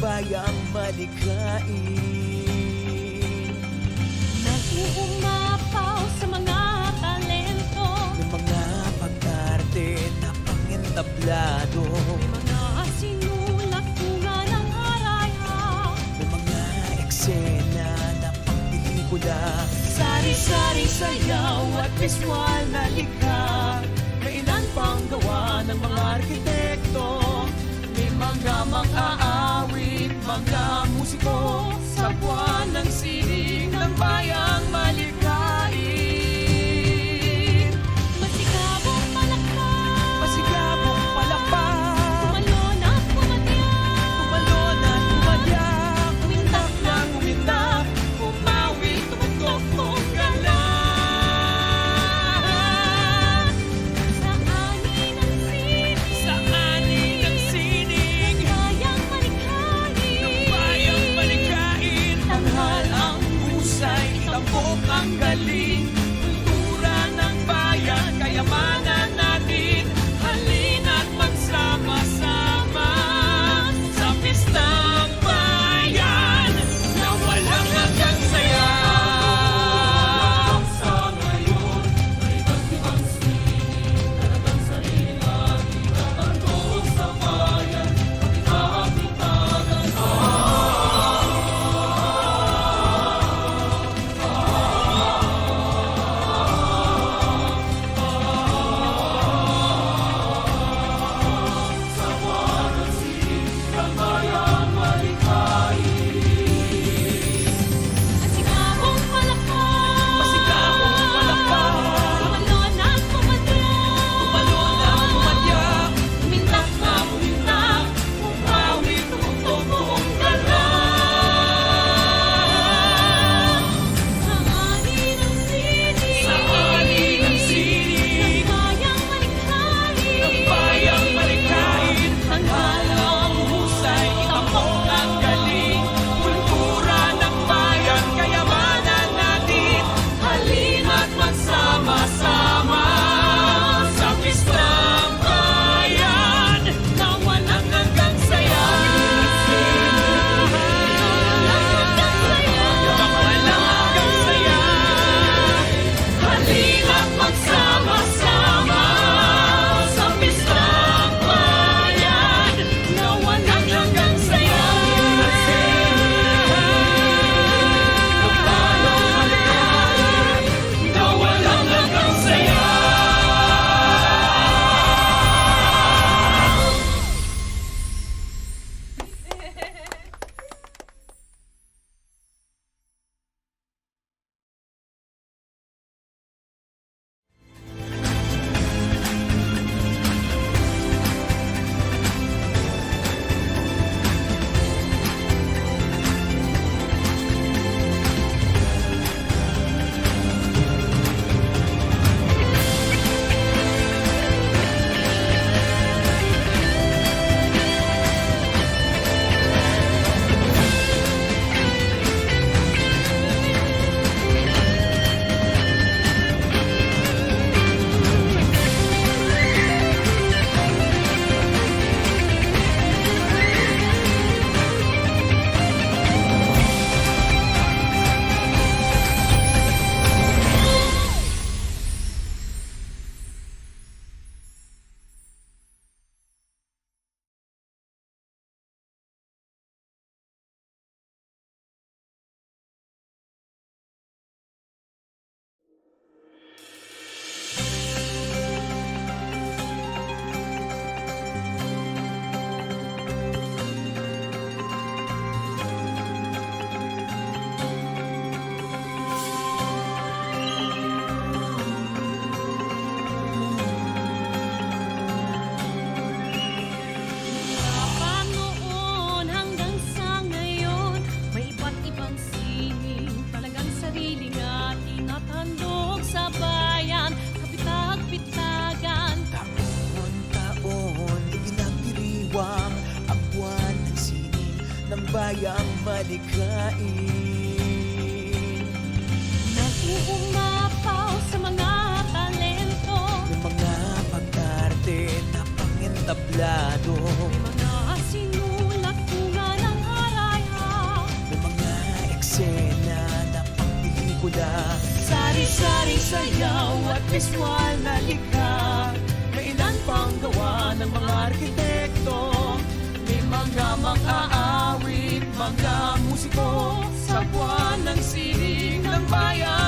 bayang malikain. Nag-uumapaw sa mga talento. Ng mga pagkarte, tapangin tablado May mga sinulat tunga ng haraya May mga eksena na pangpelikula. Sari-sari sayaw at visual na likha May pang gawa ng mga arkitekto? May mga mga mga musiko sa buwan ng sining ng bayan. adikain Nag-uumapaw sa mga talento. Ng mga pag-arte na pangintablado. May mga sinulat tunga ng haraya May mga eksena na pangpelikula. Sari-sari sayaw at visual na likha May ilan pang gawa ng mga arkitekto. May mga mga aawit, mga musiko Sa buwan ng sining ng bayang